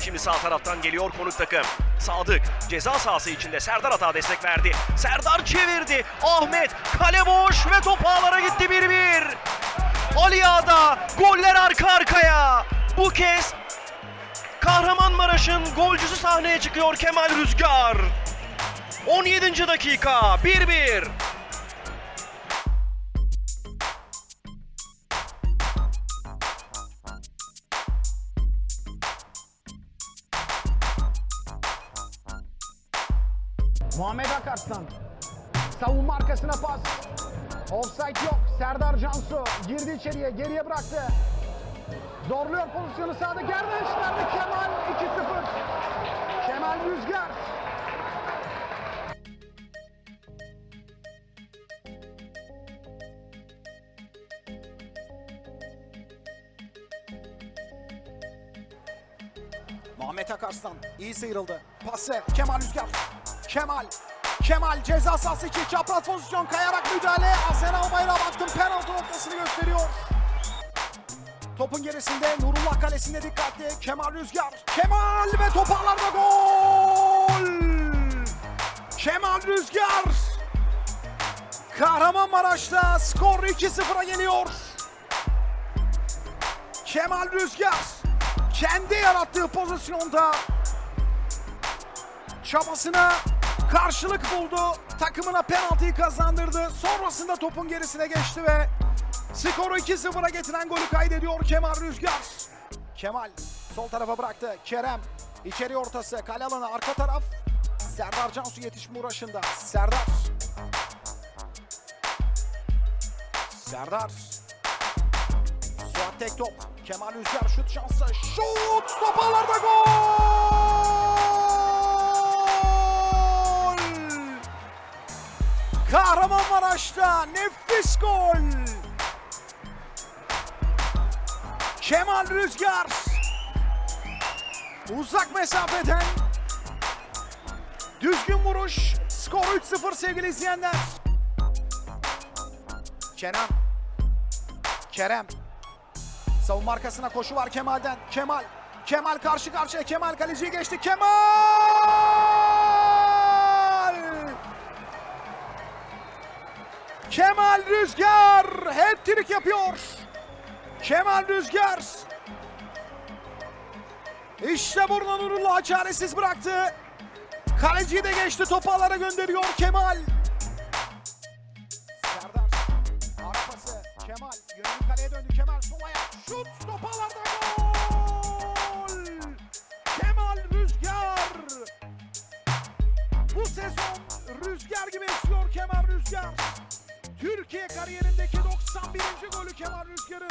Şimdi sağ taraftan geliyor konuk takım. Sadık ceza sahası içinde Serdar Ata destek verdi. Serdar çevirdi. Ahmet kale boş ve top ağlara gitti 1-1. Ali Ağa'da goller arka arkaya. Bu kez Kahramanmaraş'ın golcüsü sahneye çıkıyor Kemal Rüzgar. 17. dakika 1-1. Akarslan. Savunma arkasına pas. Offside yok. Serdar Cansu girdi içeriye. Geriye bıraktı. Zorluyor pozisyonu sağda. Yerden çıkardı Kemal 2-0. Kemal Rüzgar. Muhammed Akarslan iyi sıyrıldı. Pası Kemal Rüzgar. Kemal. Kemal ceza sahası içi çapraz pozisyon kayarak müdahale. Asena Omayra baktım penaltı noktasını gösteriyor. Topun gerisinde Nurullah kalesinde dikkatli. Kemal Rüzgar. Kemal ve toparlarda gol. Kemal Rüzgar. Kahramanmaraş'ta skor 2-0'a geliyor. Kemal Rüzgar kendi yarattığı pozisyonda çabasına karşılık buldu. Takımına penaltıyı kazandırdı. Sonrasında topun gerisine geçti ve skoru 2-0'a getiren golü kaydediyor Kemal Rüzgar. Kemal sol tarafa bıraktı. Kerem içeri ortası. Kale alanı arka taraf. Serdar Cansu yetişme uğraşında. Serdar. Serdar. Suat tek top. Kemal Rüzgar şut şansı. Şut! Top ağlarda gol! Kahramanmaraş'ta nefis gol! Kemal Rüzgar uzak mesafeden düzgün vuruş. Skor 3-0 sevgili izleyenler. Kenan Kerem Savunma arkasına koşu var Kemal'den. Kemal. Kemal karşı karşıya. Kemal kaleciyi geçti. Kemal! Kemal Rüzgar hat-trick yapıyor. Kemal Rüzgar. İşte burada Nurullah çaresiz bıraktı. Kaleciyi de geçti. Topu ağlara gönderiyor Kemal. Serdar. Ara pası. Kemal. Yönünü kaleye döndü. Kemal sol ayak. Şut. Top ağlarda gol. Kemal Rüzgar. Bu sezon rüzgar gibi esiyor Kemal Rüzgar. Türkiye kariyerindeki 91. golü Kemal Rüzgar'ın.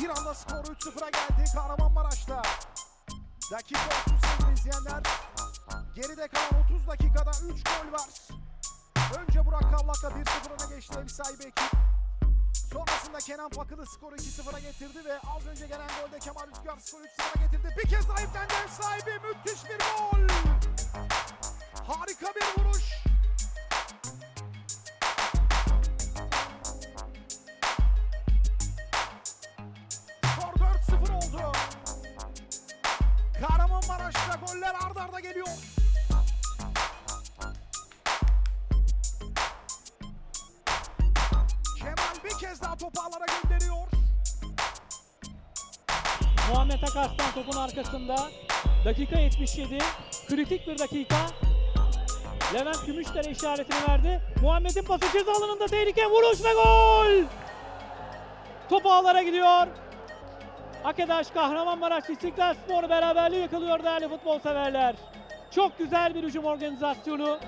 Bir anda skor 3-0'a geldi Kahramanmaraş'ta. Dakika 30 sevgili izleyenler. Geride kalan 30 dakikada 3 gol var. Önce Burak Kavlak'la 1-0 öne geçti ev sahibi ekip. Sonrasında Kenan Fakılı skoru 2-0'a getirdi ve az önce gelen golde Kemal Rüzgar skoru 3-0'a getirdi. Bir kez sahiplendi ev sahibi müthiş bir gol. Harika bir vuruş. Skor 4-0 oldu. Kahramanmaraş'ta goller ard arda geliyor. Kemal bir kez daha topu ağlara gönderiyor. Muhammed Akarslan topun arkasında. Dakika 77. Kritik bir dakika. Levent Gümüşdere işaretini verdi. Muhammed'in pası ceza alanında tehlike vuruş ve gol! Top ağlara gidiyor. Akedaş Kahramanmaraş İstiklal Spor beraberliği yakalıyor değerli futbol severler. Çok güzel bir hücum organizasyonu.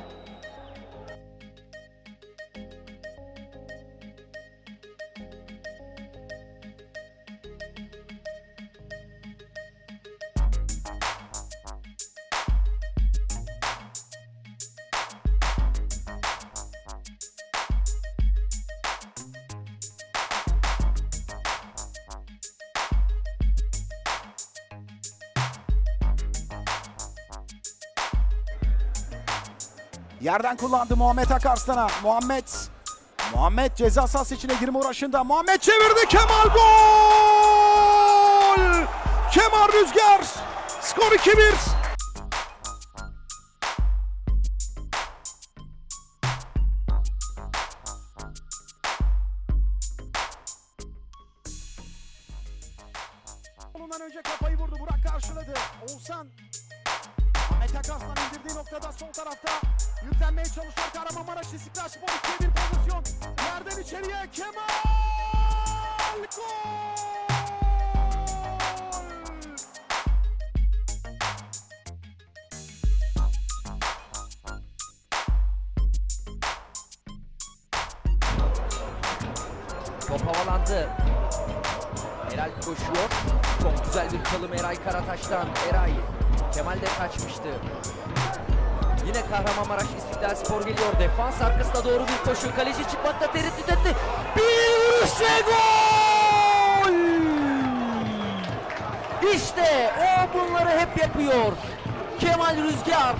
Yerden kullandı Muhammed Akarslan'a. Muhammed. Muhammed ceza sahası içine girme uğraşında. Muhammed çevirdi Kemal gol! Kemal Rüzgar skor 2-1. Ondan önce kafayı vurdu. Burak karşıladı. Oğuzhan Ahmet Akaslan indirdiği noktada sol tarafta yüklenmeye çalışıyor Kahramanmaraş İstiklal Spor 2'ye bir pozisyon. Yerden içeriye Kemal! Gol! Top havalandı. Eray koşuyor. Çok güzel bir çalım Eray Karataş'tan. Eray. Kemal de kaçmıştı. Yine Kahramanmaraş İstiklal Spor geliyor. Defans arkasına doğru bir koşu. Kaleci çıkmakta tereddüt etti. Bir vuruş ve gol! İşte o bunları hep yapıyor. Kemal Rüzgar.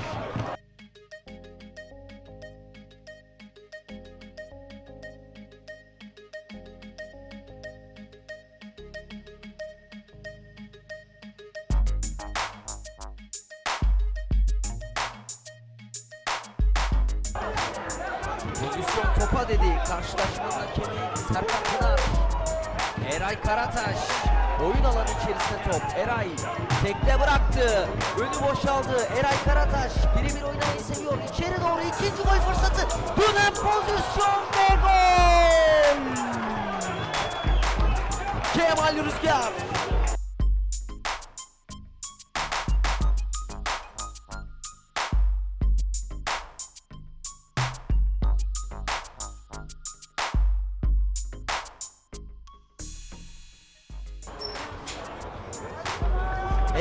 Pozisyon topa dedi. Karşılaşmanın hakemi Serkan Pınar. Eray Karataş. Oyun alanı içerisinde top. Eray tekte bıraktı. Önü boşaldı. Eray Karataş birebir oynamayı seviyor. İçeri doğru ikinci gol fırsatı. Dönen pozisyon ve gol.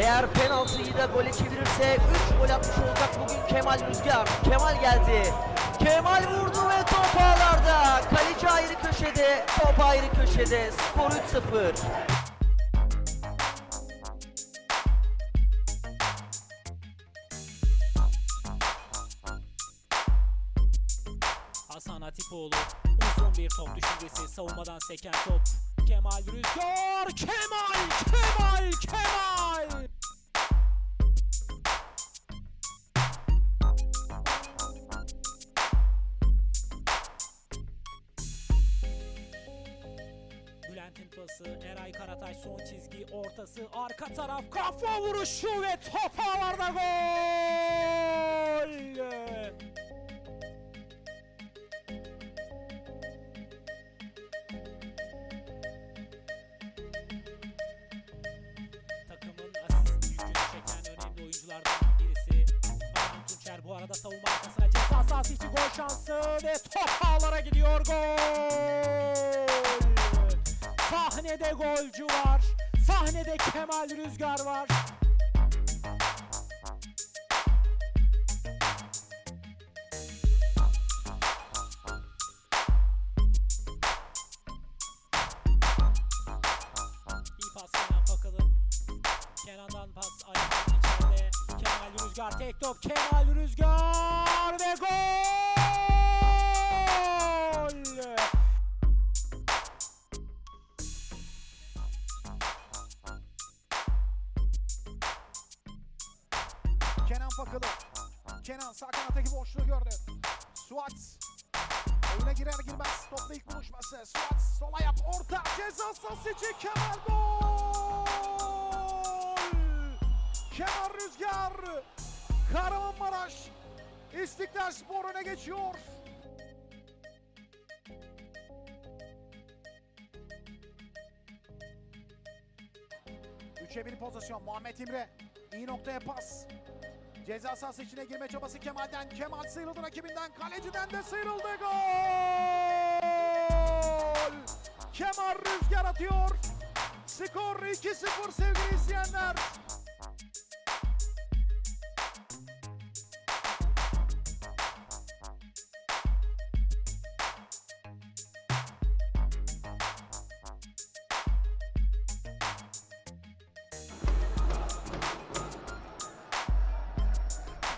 Eğer penaltıyı da gole çevirirse 3 gol atmış olacak bugün Kemal Rüzgar. Kemal geldi. Kemal vurdu ve top ağlarda. Kaleci ayrı köşede, top ayrı köşede. Skor 3-0. Hasan Atipoğlu uzun bir top düşüncesi savunmadan seken top. Kemal Rüzgar, Kemal, Kemal, Kemal. Bülent'in pası, Eray Karataş son çizgi, ortası, arka taraf, kafa vuruşu ve top ağlarda gol! Oyunculardan birisi. Alan Tunçer bu arada savunma arkasına ceza sahası için gol şansı ve top ağlara gidiyor gol. Sahnede golcü var. Sahnede Kemal Rüzgar var. Tek top. Kemal Rüzgar ve gol! Kenan Fakalı. Kenan sağ kanattaki boşluğu gördü. Suat. Oyuna girer girmez topla ilk buluşması. Suat sola yap orta ceza sahası Kemal gol! Kemal Rüzgar. Kahramanmaraş. İstiklal Spor öne geçiyor. Üçe bir pozisyon. Muhammed İmre. iyi noktaya pas. Ceza sahası içine girme çabası Kemal'den. Kemal sıyrıldı rakibinden. Kaleciden de sıyrıldı. Gol! Kemal Rüzgar atıyor. Skor 2-0 sevgili izleyenler.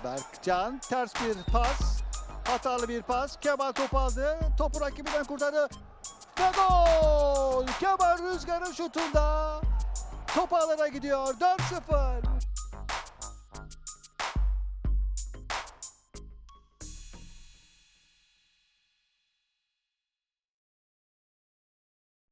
Berkcan ters bir pas. Hatalı bir pas. Kemal top aldı. Topu rakibinden kurtardı. Ve gol! Kemal Rüzgar'ın şutunda top ağlara gidiyor. 4-0.